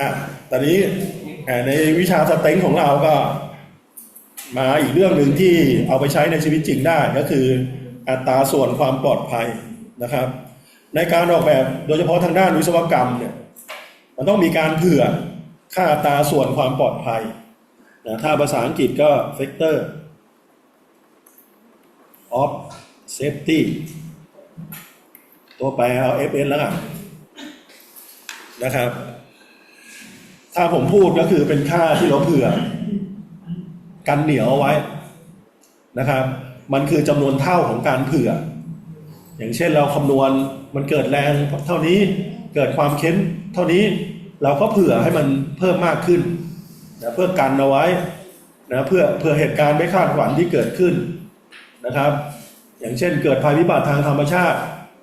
อะตอนนี้ในวิชาสเต็งของเราก็มาอีกเรื่องหนึ่งที่เอาไปใช้ในชีวิตจริงได้ก็คืออัตราส่วนความปลอดภัยนะครับ ในการออกแบบโดยเฉพาะทางด้านวิศวกรรมเนี่ยมันต้องมีการเผื่อค่าอัตราส่วนความปลอดภัยนะถ้าภาษาอังกฤษก็ factor of safety ตัวแปรเอา fn แล้วกันนะครับ ถ้าผมพูดก็คือเป็นค่าที่เราเผื่อ กันเหนียวเอาไว้นะครับ มันคือจำนวนเท่าของการเผื่อ อย่างเช่นเราคำนวณมันเกิดแรงเท่านี้เกิดความเค้นเท่านี้เราก็เผื่อให้มันเพิ่มมากขึ้นนะเพื่อกันเอาไว้นะเพื่อเพื่อเหตุการณ์ไม่คาดฝันที่เกิดขึ้นนะครับ อย่างเช่น เกิดภัยพิบัติทางธรรมชาติ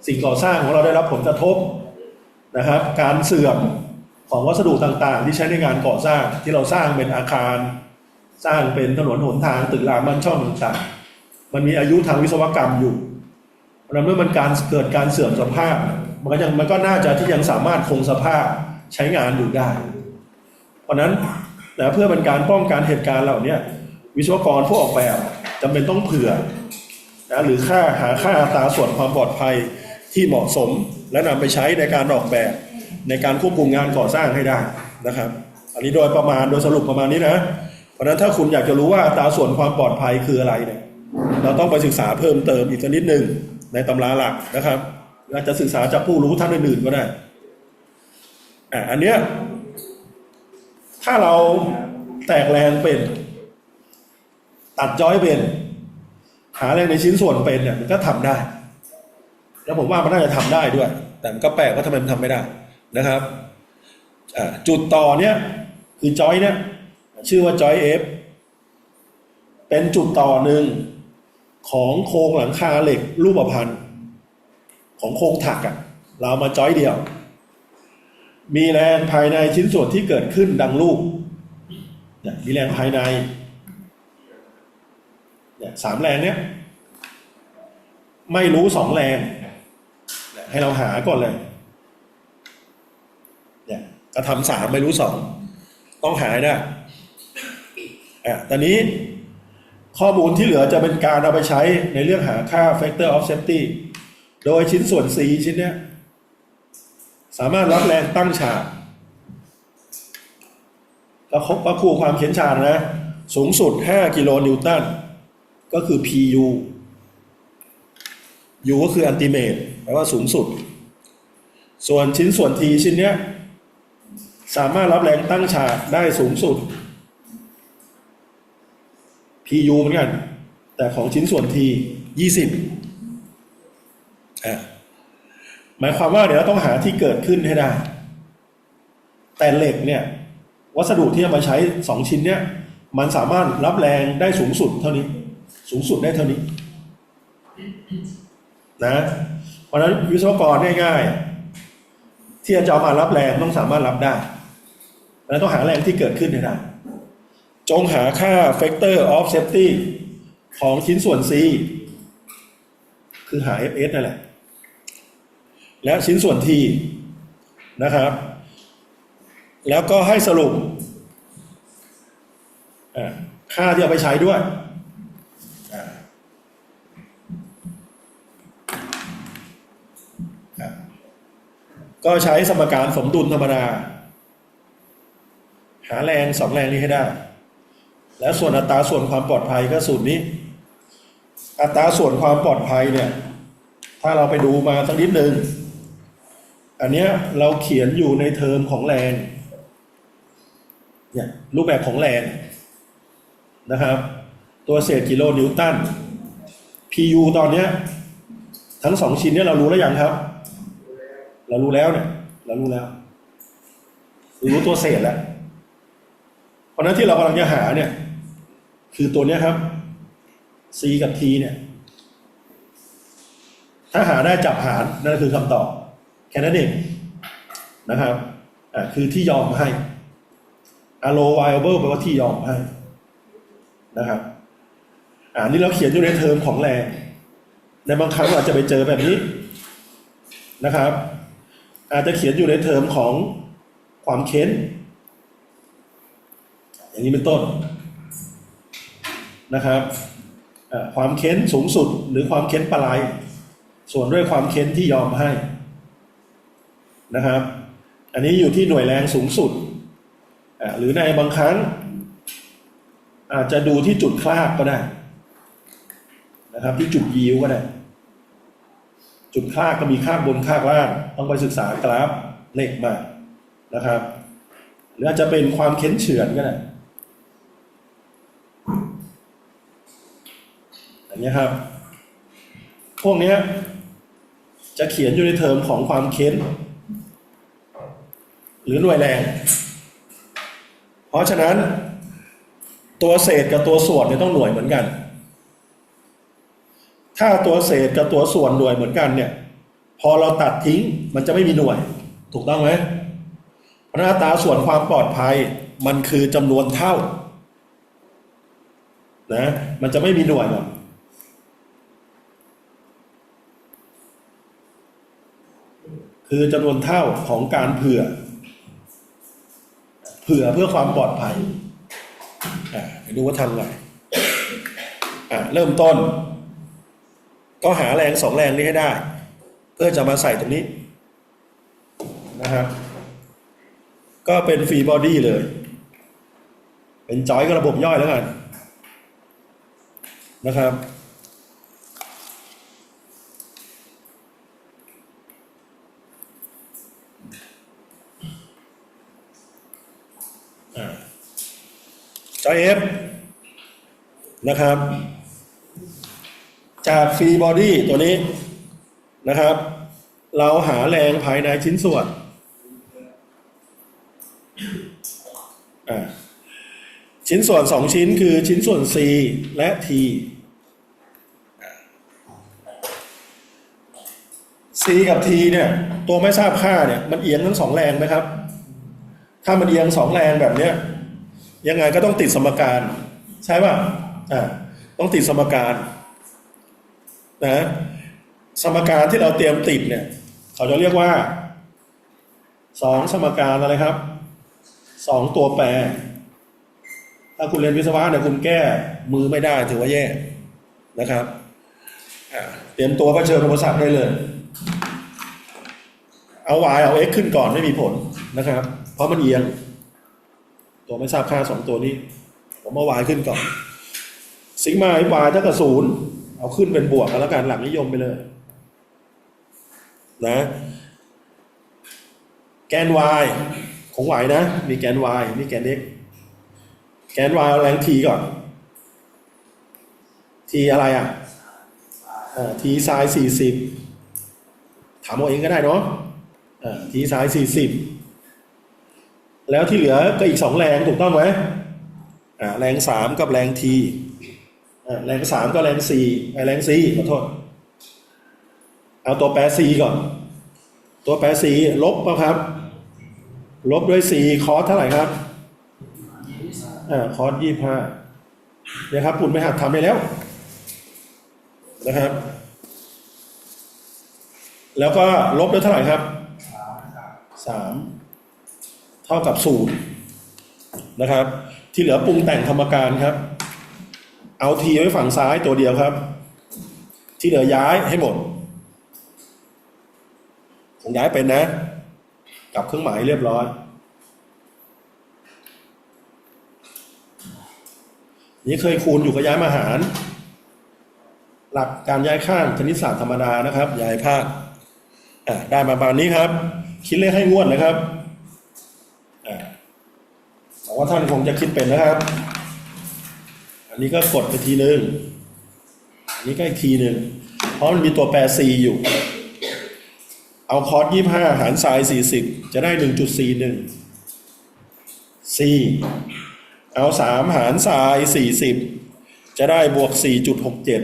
สิ่งก่อสร้างของเราได้รับผลกระทบนะครับ การเสื่อม ของวัสดุต่างๆ ที่ใช้ในงานก่อสร้างที่เราสร้างเป็นอาคาร สร้างเป็นถนนหนทางตึกรามบ้านช่องต่างๆ มันมีอายุทางวิศวกรรมอยู่เพราะฉะนั้นเมื่อมันการเกิดการเสื่อมสภาพ มันก็ยังมันก็น่าจะที่ยังสามารถคงสภาพใช้งานอยู่ได้ เพราะนั้นนะเพื่อเป็นการป้องกันเหตุการณ์เหล่านี้วิศวกรผู้ออกแบบจำเป็นต้องเผื่อนะหรือค่าหาค่าอัตราส่วนความปลอดภัยที่เหมาะสมและนำไปใช้ในการออกแบบ ในการควบคุมงานก่อสร้างให้ได้นะครับ อันนี้โดยประมาณโดยสรุปประมาณนี้นะ เพราะนั้นถ้าคุณอยากจะรู้ว่าอัตราส่วนความปลอดภัยคืออะไรเนี่ยเราต้องไปศึกษาเพิ่มเติมอีกสักนิดหนึ่งในตำราหลักนะครับอาจจะศึกษาจากผู้รู้ท่านอื่นๆก็ได้อะอันเนี้ยถ้าเราแตกแรงเป็น ตัดจอยเป็น หาแรงในชิ้นส่วนเป็นเนี่ยมันก็ทำได้ แล้วผมว่ามันน่าจะทำได้ด้วย แต่มันก็แปลกว่าทำไมมันทำไม่ได้ นะครับจุดต่อเนี่ยคือจอยเนี่ยชื่อว่าจอยเอฟเป็นจุดต่อหนึ่งของโครงหลังคาเหล็กรูปพันธ์ของโครงถักอะ่ะเรามาจอยเดียว มีแรงภายในชิ้นส่วนที่เกิดขึ้นดังรูปเนี่ยมีแรงภายในเนี่ยสามแรงเนี้ยไม่รู้สองแรง ให้เราหาก่อนเลย กระทำสามไม่รู้สองต้องหาให้ได้อะตอนนี้ข้อมูลที่เหลือจะเป็นการเอาไปใช้ในเรื่องหาค่า factor of safety โดยชิ้นส่วน C ชิ้นเนี้ย สามารถรับแรงตั้งฉากก็ครบก็คู่ความเขียนฉากนะ สูงสุด 5 กิโลนิวตัน ก็คือ PU U ก็คืออันติเมตแปลว่าสูงสุด ส่วนชิ้นส่วน T ชิ้นเนี้ย สามารถรับแรงตั้งฉากได้สูงสุด PU เหมือนกัน แต่ของชิ้นส่วน T 20อะหมายความว่าเดี๋ยวเราต้องหาที่เกิดขึ้นให้ได้ แต่เหล็กเนี่ย วัสดุที่เอามาใช้สองชิ้นเนี่ย มันสามารถรับแรงได้สูงสุดเท่านี้ สูงสุดได้เท่านี้ นะ เพราะฉะนั้นวิศวกรง่ายๆที่จะเอามารับแรงต้องสามารถรับได้ แล้วต้องหาแรงที่เกิดขึ้นให้ได้จงหาค่า factor of safety ของชิ้นส่วน C คือหา fs นั่นแหละ และชิ้นส่วน T นะครับ แล้วก็ให้สรุปค่าที่เอาไปใช้ด้วยก็ใช้สมการสมดุลธรรมดา หาแรงสองแรงนี้ให้ได้ และส่วนอัตราส่วนความปลอดภัยก็สูตรนี้ อัตราส่วนความปลอดภัยเนี่ย ถ้าเราไปดูมาสักนิดหนึ่งอันเนี้ยเราเขียนอยู่ในเทอมของแรงเนี่ยรูปแบบของแรงนะครับ ตัวเศษกิโลนิวตัน PU ตอนเนี้ยทั้งสองชิ้นเนี่ยเรารู้แล้วยังครับ เรารู้แล้วเนี่ย เรารู้แล้ว รู้ตัวเศษแล้ว เพราะนั้นที่เรากำลังจะหาเนี่ย คือตัวนี้ครับ C กับ T เนี่ย ถ้าหาได้จับหารนั่นคือคำตอบ แค่นั้นเองนะครับอ่าคือที่ยอมให้ allow viable แปลว่าที่ยอมให้นะครับอ่านี่เราเขียนอยู่ในเทอมของแรงในบางครั้งอาจจะไปเจอแบบนี้นะครับ อาจจะเขียนอยู่ในเทอมของความเค้น อย่างนี้เป็นต้นนะครับความเค้นสูงสุดหรือความเค้นปลายส่วนด้วยความเค้นที่ยอมให้นะครับ อันนี้อยู่ที่หน่วยแรงสูงสุด หรือในบางครั้ง อาจจะดูที่จุดคลากก็ได้นะครับที่จุดยิวก็ได้จุดคลากก็มีคลากบนคลากล่างต้องไปศึกษากราฟเลขมานะครับ หรืออาจจะเป็นความเค้นเฉือนก็ได้อย่าง นี้ครับ พวกนี้จะเขียนอยู่ในเทอมของความเค้น หรือหน่วยแรง เพราะฉะนั้น ตัวเศษกับตัวส่วนเนี่ยต้องหน่วยเหมือนกัน ถ้าตัวเศษกับตัวส่วนหน่วยเหมือนกันเนี่ย พอเราตัดทิ้งมันจะไม่มีหน่วย ถูกต้องไหมเพราะฉะนั้นอัตราส่วนความปลอดภัยมันคือจำนวนเท่านะมันจะไม่มีหน่วยหรอก คือจำนวนเท่าของการเผื่อ เผื่อเพื่อความปลอดภัยอ่าดูว่าทำไงอ่าเริ่มต้น ก็หาแรงสองแรงนี้ให้ได้ เพื่อจะมาใส่ตรงนี้นะครับก็เป็นฟรีบอดี้เลย เป็นจอยกับระบบย่อยแล้วกันนะครับ จอยเอฟนะครับ จากฟรีบอดี้ตัวนี้นะครับ เราหาแรงภายในชิ้นส่วนชิ้นส่วนสองชิ้นคือชิ้นส่วน C และ T C กับ T เนี่ย ตัวไม่ทราบค่าเนี่ย มันเอียงทั้งสองแรงไหมครับ ถ้ามันเอียงสองแรงแบบเนี้ย ยังไงก็ต้องติดสมการ ใช่ป่ะอ่าต้องติดสมการนะสมการที่เราเตรียมติดเนี่ย เขาจะเรียกว่าสองสมการอะไรครับสองตัวแปร ถ้าคุณเรียนวิศวะเนี่ยคุณแก้มือไม่ได้ถือว่าแย่นะครับเตรียมตัวเผชิญอุปสรรคได้เลย เอา y เอา x ขึ้นก่อนไม่มีผลนะครับ เพราะมันเอียง ตัวไม่ทราบค่าสองตัวนี้ ผมเอา y ขึ้นก่อนซิกมา y เท่ากับศูนย์เอาขึ้นเป็นบวกกันแล้วกันหลักนิยมไปเลย นะ แกน y ของ y นะ มีแกน y มีแกน x แกน y เอาแรง t ก่อน t อะไรอะอ่า t ไซน์สี่สิบถามเอาเองก็ได้เนาะอ่า t ไซน์สี่สิบ แล้วที่เหลือก็อีกสองแรงถูกต้องไหมอ่าแรงสามกับแรงทีอ่าแรงสามก็แรงสี่ไอแรงซีขอโทษ เอาตัวแปรซีก่อน ตัวแปรซีลบป่ะครับ ลบด้วยซีคอสเท่าไหร่ครับอ่าคอสยี่ห้าเนี่ยครับปุ่นไม่หัดทำไปแล้วนะครับ แล้วก็ลบด้วยเท่าไหร่ครับสาม ท่ากับศูนย์นะครับ ที่เหลือปรุงแต่งธรรมการครับ เอาทีไว้ฝั่งซ้ายตัวเดียวครับ ที่เหลือย้ายให้หมดผมย้ายเป็นนะ กับเครื่องหมายเรียบร้อย นี่เคยคูณอยู่กับย้ายมาหาร หลักการย้ายข้างคณิตศาสตร์ธรรมดานะครับ ย้ายภาคได้มาประมาณนี้ครับ คิดเลขให้งวดนะครับ หวังว่าท่านคงจะคิดเป็นนะครับ อันนี้ก็กดไปทีหนึ่งอันนี้ก็อีกทีหนึ่งเพราะมันมีตัวแปร c อยู่ เอาคอร์สยี่ห้าหารไซน์สี่สิบจะได้หนึ่งจุดสี่หนึ่ง c เอาสามหารไซน์สี่สิบจะได้บวกสี่จุดหกเจ็ด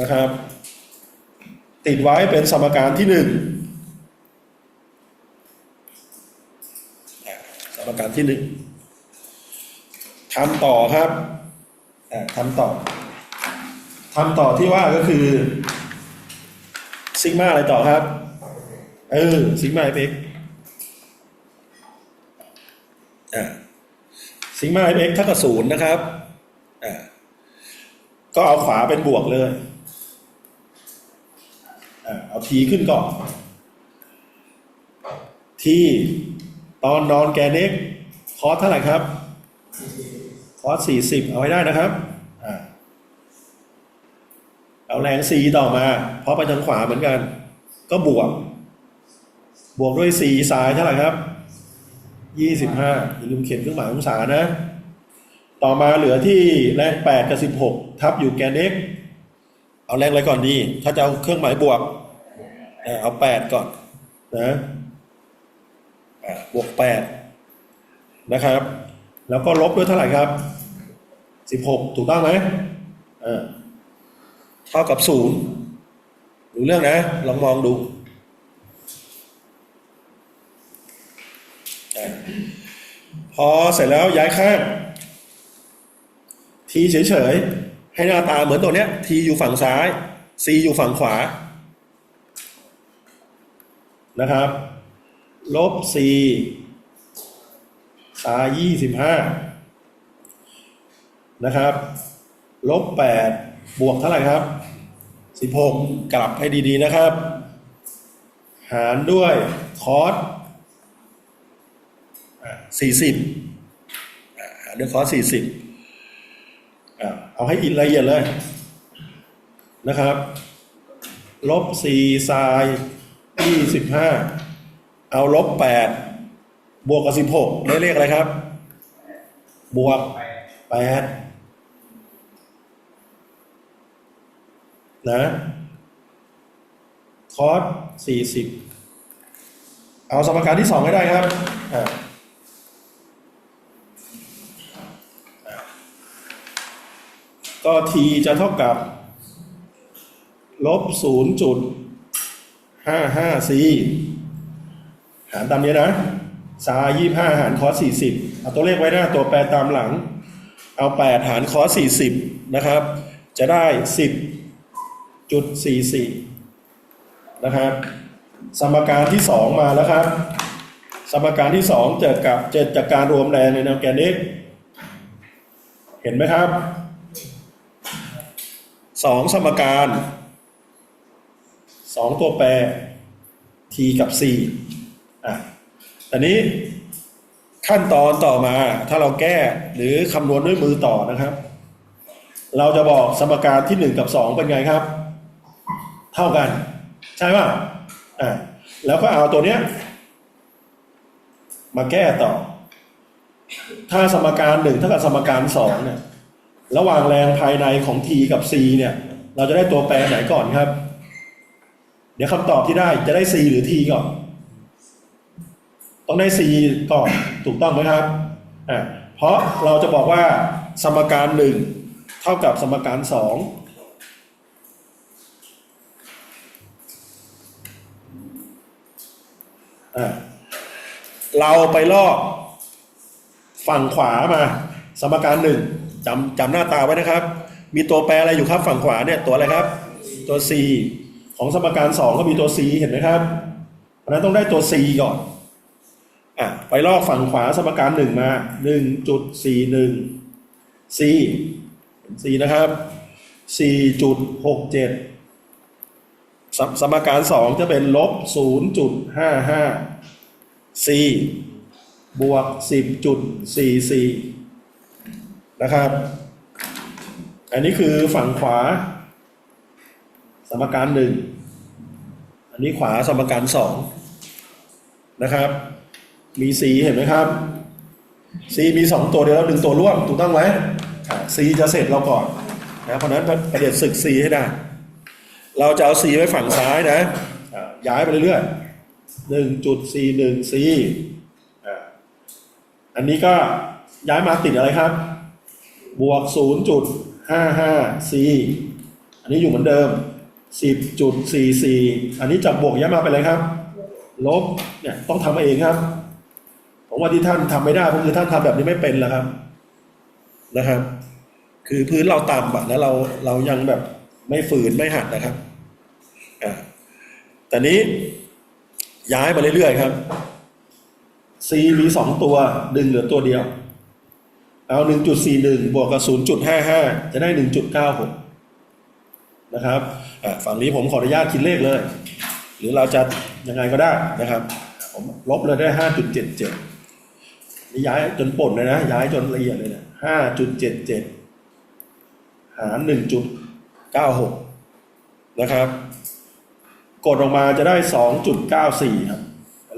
นะครับ ติดไว้เป็นสมการที่หนึ่ง สมการที่หนึ่งทำต่อครับอ่าทำต่อทำต่อที่ว่าก็คือซิกมาอะไรต่อครับ เออซิกมาเอ็กอ่าซิกมา fx เอ็กเท่ากับศูนย์นะครับก็เอาขวาเป็นบวกเลยเอา t ขึ้นก่อน t ตอนนอนแกน x คอสเท่าไหร่ครับ คอสสี่สิบเอาไว้ได้นะครับอเอาแรง c ต่อมา เพราะไปทางขวาเหมือนกัน ก็บวก บวกด้วย c สายเท่าไหร่ครับยี่สิบห้าอย่าลืมเขียนเครื่องหมายองศานะ ต่อมาเหลือที่แรงแปดกับสิบหกทับอยู่แกน x เอาแรงอะไรก่อนดี ถ้าจะเอาเครื่องหมายบวก เอาแปดก่อนนะ บวกแปดนะครับ แล้วก็ลบด้วยเท่าไหร่ครับสิบหกถูกต้องไหมเออเท่ากับศูนย์ดูเรื่องนะ ลองมองดูพอเสร็จแล้วย้ายข้างทีเฉยๆ ให้หน้าตาเหมือนตัวเนี้ยทีอยู่ฝั่งซ้ายซีอยู่ฝั่งขวานะครับ ลบซีซายี่สิบห้านะครับ ลบแปดบวกเท่าไหร่ครับสิบหกกลับให้ดีๆนะครับ หารด้วยคอสสี่สิบเดือคอสี่สิบเอาให้อินละเอียดเลยนะครับ ลบสี่ไซน์ยี่สิบห้า เอาลบแปดบวกกับสิบหกได้เลขอะไรครับ บวกแปดนะคอสสี่สิบเอาสมการที่สองให้ได้ครับอ่าก็ t จะเท่ากับลบศูนย์จุดห้าห้า c หารตามนี้นะซายี่ห้าหารคอสสี่สิบเอาตัวเลขไว้หน้าตัวแปรตามหลัง เอาแปดหารคอสสี่สิบนะครับ จะได้สิบจุดสี่สี่นะครับ สมการที่สองมาแล้วครับ สมการที่สองเจอกับเจอจากการรวมแรงในแนวแกน x เห็นไหมครับสองสมการสองตัวแปร t กับ c อะแต่นี้ขั้นตอนต่อมาถ้าเราแก้หรือคำนวณด้วยมือต่อนะครับ เราจะบอกสมการที่หนึ่งกับสองเป็นไงครับ เท่ากัน ใช่ป่ะอะแล้วก็เอาตัวเนี้ย มาแก้ต่อ ถ้าสมการหนึ่งเท่ากับสมการสองเนี่ย ระหว่างแรงภายในของ t กับ c เนี่ย เราจะได้ตัวแปรไหนก่อนครับ เดี๋ยวคำตอบที่ได้จะได้ c หรือ t ก่อน ต้องได้ c ก่อนถูกต้องไหมครับอ่าเพราะเราจะบอกว่าสมการหนึ่งเท่ากับสมการสองเราไปลอกฝั่งขวามา สมการหนึ่งจำจำหน้าตาไว้นะครับ มีตัวแปรอะไรอยู่ครับฝั่งขวาเนี่ยตัวอะไรครับ ตัว c ของสมการสองก็มีตัว c เห็นไหมครับเพราะนั้นต้องได้ตัว c ก่อน อะไปลอกฝั่งขวาสมการหนึ่งมาหนึ่งจุดสี่หนึ่ง c c นะครับสี่จุดหกเจ็ดสมการสองจะเป็นลบศูนย์จุดห้าห้า c บวกสิบจุดสี่สี่นะครับ อันนี้คือฝั่งขวา สมการหนึ่งอันนี้ขวาสมการสองนะครับ มีสีเห็นไหมครับสีมีสองตัวเดียวแล้วหนึ่งตัวร่วมถูกต้องไหมสีจะเสร็จเราก่อนนะเพราะนั้นประเด็นศึกสีให้ได้ เราจะเอาสีไว้ฝั่งซ้ายนะย้ายไปเรื่อยๆหนึ่งจุดสี่หนึ่งสีอันนี้ก็ย้ายมาติดอะไรครับ บวก 0.55 c อันนี้อยู่เหมือนเดิม 10.44 อันนี้จับบวกย้ายมาเป็นอะไรครับ ลบเนี่ยต้องทำเองครับ ผมว่าที่ท่านทำไม่ได้เพราะคือท่านทำแบบนี้ไม่เป็นแล้วครับนะครับ คือพื้นเราต่ำอะแล้วเราเรายังแบบไม่ฝืนไม่หัดนะครับอ่าแต่นี้ย้ายมาเรื่อยๆครับ C มีสองตัวดึงเหลือตัวเดียว เอาหนึ่งจุดสี่หนึ่งบวกกับศูนย์จุดห้าห้าจะได้หนึ่งจุดเก้าหกนะครับฝั่งนี้ผมขออนุญาตคิดเลขเลย หรือเราจะยังไงก็ได้นะครับ ผมลบเลยได้ห้าจุดเจ็ดเจ็ด นี่ย้ายจนป่นเลยนะ ย้ายจนละเอียดเลยนะห้าจุดเจ็ดเจ็ดหารหนึ่งจุดเก้าหกนะครับ กดออกมาจะได้สองจุดเก้าสี่ครับ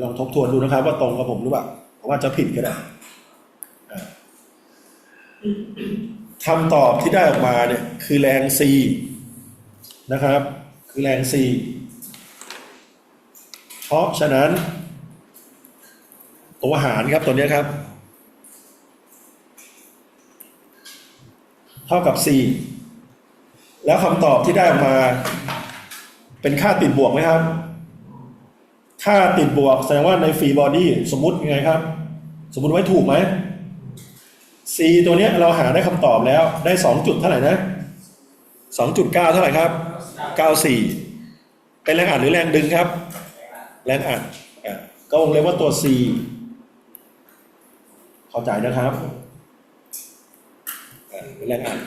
ลองทบทวนดูนะครับ ว่าตรงกับผมหรือเปล่าเพราะว่าจะผิดก็ได้คำตอบที่ได้ออกมาเนี่ยคือแรง C นะครับ คือแรง C เพราะฉะนั้น ตัวหารครับตัวเนี้ยครับ เท่ากับ C แล้วคำตอบที่ได้ออกมา เป็นค่าติดบวกไหมครับ ค่าติดบวกแสดงว่าในฟรีบอดี้สมมติยังไงครับ สมมติไว้ถูกไหม C ตัวเนี้ยเราหาได้คำตอบแล้วได้สองจุดเท่าไหร่นะสองจุดเท่าไหร่ครับเก้าสี่เป็นแรงอัดหรือแรงดึงครับ แรงอัดก็วงเล็บว่าตัว C เข้าใจนะครับ เป็นแรงอัด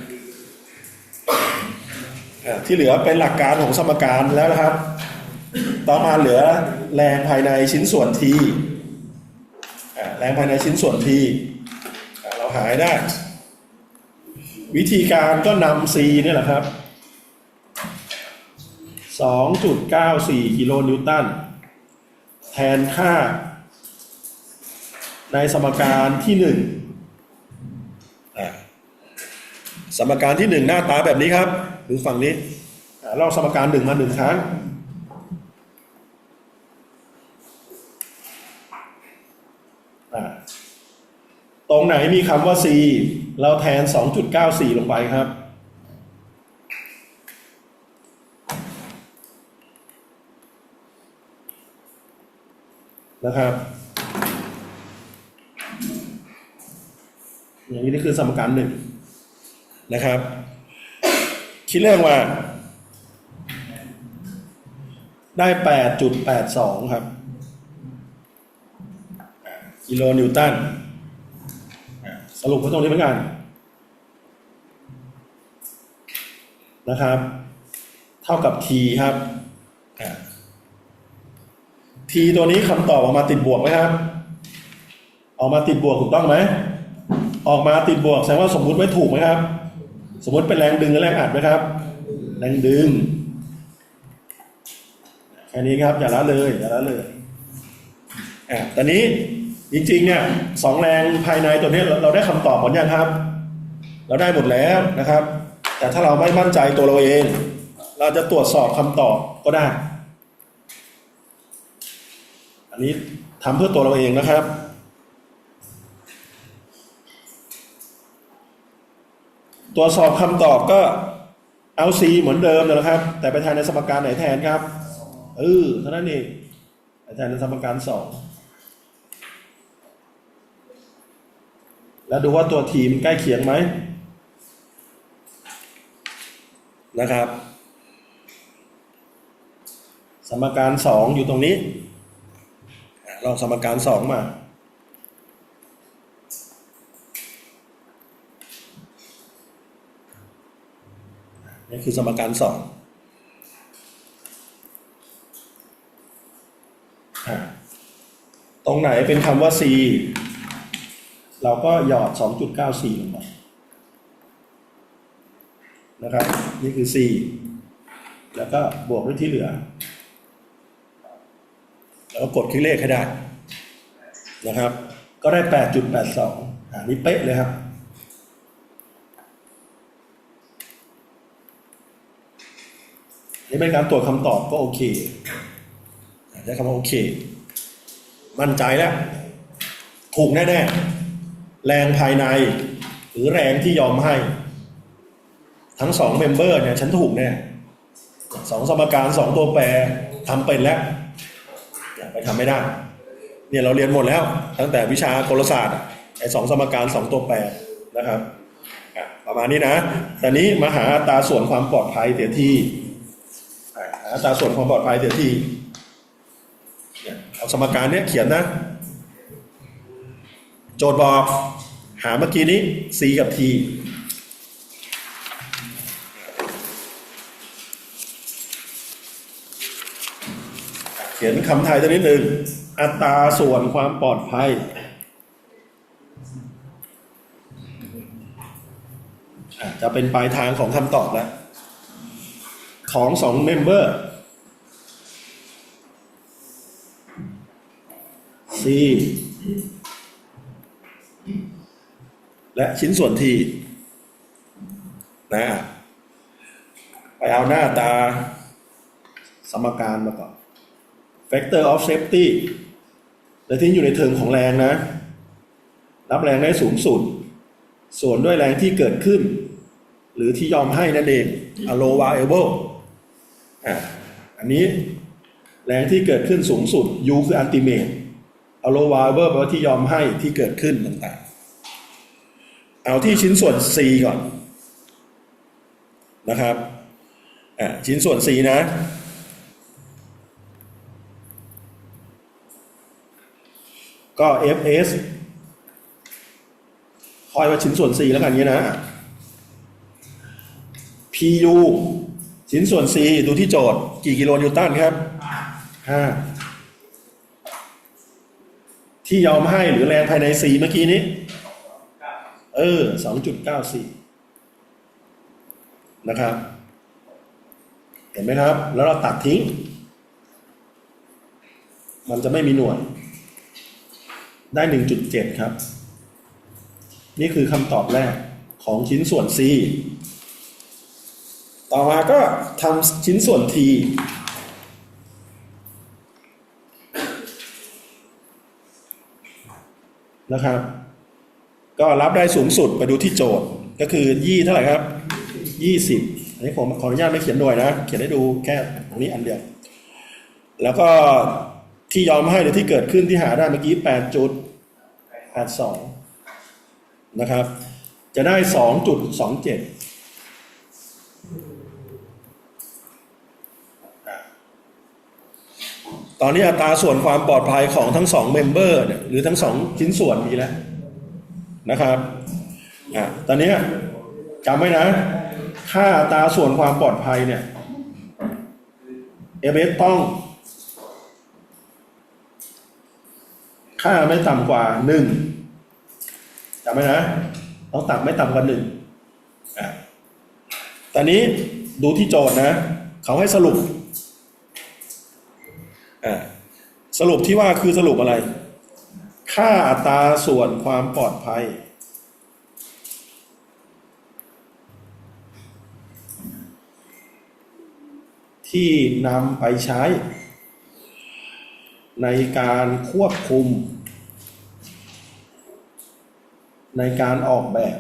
ที่เหลือเป็นหลักการของสมการแล้วนะครับ ต่อมาเหลือแรงภายในชิ้นส่วน T อะแรงภายในชิ้นส่วน T อะเราหายได้ วิธีการก็นำ C เนี่แหละครับ 2.94 กิโลนิวตัน แทนค่า ในสมการที่หนึ่งอะ สมการที่หนึ่งหน้าตาแบบนี้ครับดูฝั่งนี้อะลอกสมการหนึ่งมาหนึ่งครั้งตรงไหนมีคำว่า C เราแทน 2.94 ลงไปครับ นะครับ อย่างนี้นี่คือสมการหนึ่ง นะครับ คิดเลขว่า ได้8.82ครับกิโลนิวตันสรุปไว้ตรงนี้เหมือนกันนะครับ เท่ากับ t ครับ t ตัวนี้คำตอบออกมาติดบวกไหมครับ ออกมาติดบวกถูกต้องไหม ออกมาติดบวกแสดงว่าสมมุติไว้ถูกไหมครับ สมมติเป็นแรงดึงหรือแรงอัดไหมครับ แรงดึงแค่นี้ครับอย่าละเลยอย่าละเลยอะตอนนี้จริงๆเนี่ยสองแรงภายในตัวนี้เราเราได้คำตอบหมดยังครับ เราได้หมดแล้วนะครับ แต่ถ้าเราไม่มั่นใจตัวเราเอง เราจะตรวจสอบคำตอบก็ได้ อันนี้ทำเพื่อตัวเราเองนะครับ ตรวจสอบคำตอบก็เอา C เหมือนเดิมนะครับ แต่ไปแทนในสมการไหนแทนครับเออเท่านั้นเองไปแทนในสมการสองแล้วดูว่าตัวทีมนใกล้เคียงไหมนะครับ สมการสองอยู่ตรงนี้ ลองสมการสองมา นี่คือสมการสองตรงไหนเป็นคำว่า C เราก็หยอด 2.94 ลงไปนะครับ นี่คือ C แล้วก็บวกด้วยที่เหลือ แล้วก็กดคลิกเลขให้ได้นะครับ ก็ได้ 8.82 อ่านี่เป๊ะเลยครับ นี่เป็นการตรวจคำตอบก็โอเคใช้คำว่าโอเค มั่นใจแล้ว ถูกแน่ ๆ แรงภายใน หรือแรงที่ยอมให้ ทั้งสองเมมเบอร์เนี่ยฉันถูกแน่สองสมการสองตัวแปรทำเป็นแล้วอย่าไปทำไม่ได้ เนี่ยเราเรียนหมดแล้ว ตั้งแต่วิชากลศาสตร์ไอ้สองสมการสองตัวแปรนะครับประมาณนี้นะ แต่นี้มาหาอัตราส่วนความปลอดภัยเสียที่ อัตราส่วนความปลอดภัยเสียทีเนี่ยเอาสมการเนี้ยเขียนนะ โจทย์บอกหาเมื่อกี้นี้ c กับ t เขียนคำไทยตัวนิดหนึ่งอัตราส่วนความปลอดภัย จะเป็นปลายทางของคำตอบแล้ว ของสองเมมเบอร์ C และชิ้นส่วน T นะไปเอาหน้าตาสมการมาก่อน factor of safety และที่อยู่ในเทอมของแรงนะ รับแรงได้สูงสุด ส่วนด้วยแรงที่เกิดขึ้น หรือที่ยอมให้นั่นเอง allowable อะอันนี้แรงที่เกิดขึ้นสูงสุด U คือ ultimate allowable แปลว่าที่ยอมให้ที่เกิดขึ้นต่างๆ เอาที่ชิ้นส่วน C ก่อนนะครับอะชิ้นส่วน C นะก็ fs คอยว่าชิ้นส่วน C แล้วกันเงี้ยนะ pu ชิ้นส่วน c ดูที่โจทย์ กี่กิโลนิวตันครับ5ที่ยอมให้หรือแรงภายใน c เมื่อกี้นี้ เออ2.94นะครับ เห็นไหมครับ แล้วเราตัดทิ้ง มันจะไม่มีหน่วย ได้1.7ครับ นี่คือคำตอบแรกของชิ้นส่วน c ต่อมาก็ทำชิ้นส่วน t นะครับ ก็รับได้สูงสุดไปดูที่โจทย์ก็คือยี่เท่าไหร่ครับยี่สิบอันนี้ผมขออนุญาตไม่เขียนหน่วยนะ เขียนให้ดูแค่ตรงนี้อันเดียว แล้วก็ที่ยอมให้หรือที่เกิดขึ้นที่หาได้เมื่อกี้แปดจุดแปดสองนะครับ จะได้สองจุดสองเจ็ด ตอนนี้อัตราส่วนความปลอดภัยของทั้งสองเมมเบอร์เนี่ยหรือทั้งสองชิ้นส่วนมีแล้วนะครับอะตอนนี้จำไว้นะ ค่าอัตราส่วนความปลอดภัยเนี่ยเอเบสต้อง ค่าไม่ต่ำกว่าหนึ่งจำไว้นะ ต้องต่ำไม่ต่ำกว่าหนึ่งอะตอนนี้ดูที่โจทย์นะ เขาให้สรุป สรุปที่ว่าคือสรุปอะไร ค่าอัตราส่วนความปลอดภัย ที่นำไปใช้ ในการควบคุม ในการออกแบบ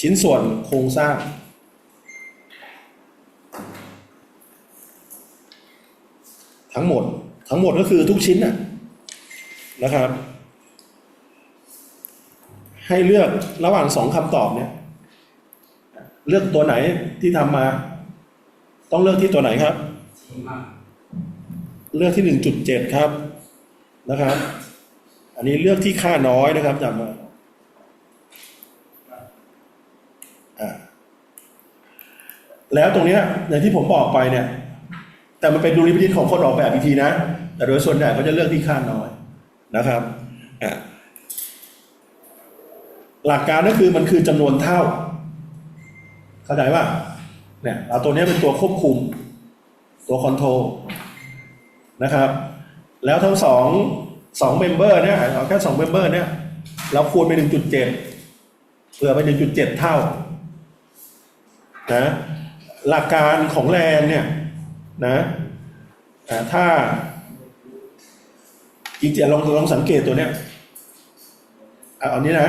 ชิ้นส่วนโครงสร้าง ทั้งหมด ทั้งหมดก็คือทุกชิ้นน่ะนะครับ ให้เลือกระหว่างสองคำตอบเนี่ย เลือกตัวไหนที่ทำมา ต้องเลือกที่ตัวไหนครับ เลือกที่หนึ่งจุดเจ็ดครับนะครับ อันนี้เลือกที่ค่าน้อยนะครับจำไว้อ่าแล้วตรงนี้อย่างที่ผมบอกไปเนี่ย แต่มันเป็นดุลยพินิจของคนออกแบบอีกทีนะ แต่โดยส่วนใหญ่เขาจะเลือกที่ค่าน้อยนะครับหลักการก็คือมันคือจำนวนเท่า เข้าใจป่ะเนี่ยเอาตัวนี้เป็นตัวควบคุม ตัวคอนโทรลนะครับ แล้วทั้งสองสองเมมเบอร์เนี่ยเอาแค่สองเมมเบอร์เนี่ยเราคูณไปหนึ่งจุดเจ็ดเผื่อไปหนึ่งจุดเจ็ดเท่านะหลักการของแรงเนี่ย นะอ่ถ้าจริงๆลองลองสังเกตตัวเนี้ยเอะเอานี้นะ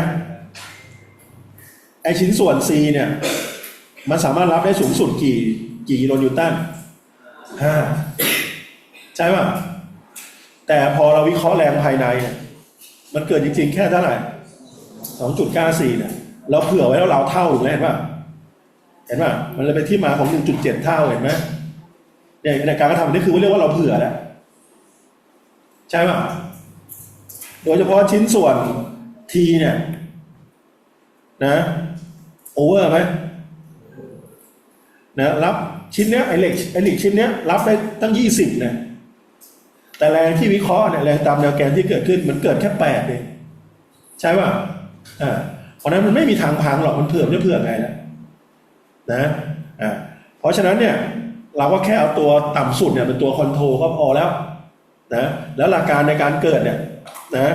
ไอชิ้นส่วน C เนี่ย มันสามารถรับได้สูงสุดกี่กี่กิโลนิวตันห้าใช่ป่ะ แต่พอเราวิเคราะห์แรงภายในเนี่ยมันเกิดจริงๆ แค่เท่าไหร่สองจุดเก้าสี่เนี่ย เราเผื่อไว้แล้วเราเท่าถูกไหมเห็นป่ะ เห็นป่ะ มันเลยเป็นที่มาของหนึ่งจุดเจ็ดเท่าเห็นไหม เนี่ยในการกระทำนี่คือเรียกว่าเราเผื่อแล้วใช่ป่ะโดยเฉพาะชิ้นส่วนทีเนี่ย นะโอเวอร์ไหมนะรับชิ้นเนี้ยไอเหล็กไอเหล็กชิ้นเนี้ยรับได้ตั้งยี่สิบเนี่ยแต่แรงที่วิเคราะห์เนี่ยแรงตามแนวแกนที่เกิดขึ้นมันเกิดแค่แปดเองใช่ป่ะอ่าเพราะฉะนั้นมันไม่มีทางพังหรอกมันเผื่อไม่เผื่อไงนะนะอ่าเพราะฉะนั้นเนี่ย เราก็แค่เอาตัวต่ำสุดเนี่ยเป็นตัวคอนโทรลก็พอแล้วนะแล้วหลักการในการเกิดเนี่ยนะ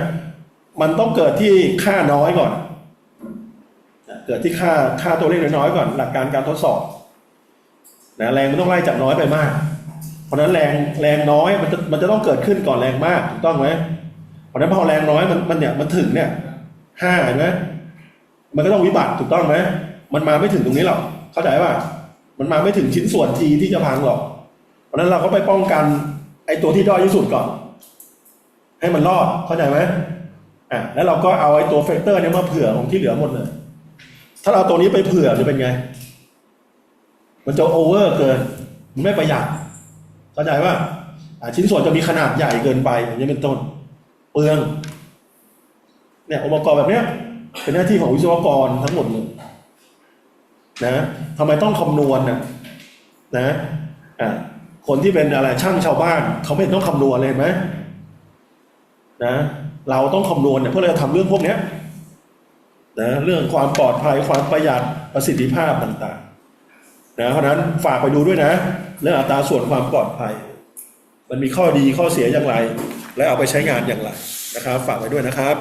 มันต้องเกิดที่ค่าน้อยก่อน เกิดที่ค่าค่าตัวเลขน้อยๆก่อน หลักการการทดสอบนะแรงมันต้องไล่จากน้อยไปมาก เพราะนั้นแรงแรงน้อยมันจะมันจะต้องเกิดขึ้นก่อนแรงมากถูกต้องไหมเพราะฉะนั้นพอแรงน้อยมันมันเนี่ยมันถึงเนี่ยห้าเห็นไหมมันก็ต้องวิบัติถูกต้องไหมมันมาไม่ถึงตรงนี้หรอกเข้าใจป่ะ มันมาไม่ถึงชิ้นส่วนทีที่จะพังหรอก เพราะนั้นเราก็ไปป้องกัน ไอ้ตัวที่ด้อยที่สุดก่อน ให้มันรอดเข้าใจไหมอะแล้วเราก็เอาไอ้ตัวเฟกเตอร์เนี่ยมาเผื่อของที่เหลือหมดเลย ถ้าเราตัวนี้ไปเผื่อจะเป็นไง มันจะโอเวอร์เกิน มันไม่ประหยัดเข้าใจว่าชิ้นส่วนจะมีขนาดใหญ่เกินไปอย่างนี้เป็นต้น เปลือง เนี่ยองค์ประกอบแบบเนี้ยเป็นหน้าที่ของวิศวกรทั้งหมดเลย นะทำไมต้องคำนวณนะนะอ่าคนที่เป็นอะไรช่างชาวบ้าน เขาไม่ต้องคำนวณเลยไหมนะเราต้องคำนวณเนี่ยเพื่อเราจะทำเรื่องพวกนี้นะเรื่องความปลอดภัยความประหยัดประสิทธิภาพต่างๆนะเพราะนั้นฝากไปดูด้วยนะ เรื่องอัตราส่วนความปลอดภัย มันมีข้อดีข้อเสียอย่างไร และเอาไปใช้งานอย่างไรนะครับ ฝากไว้ด้วยนะครับ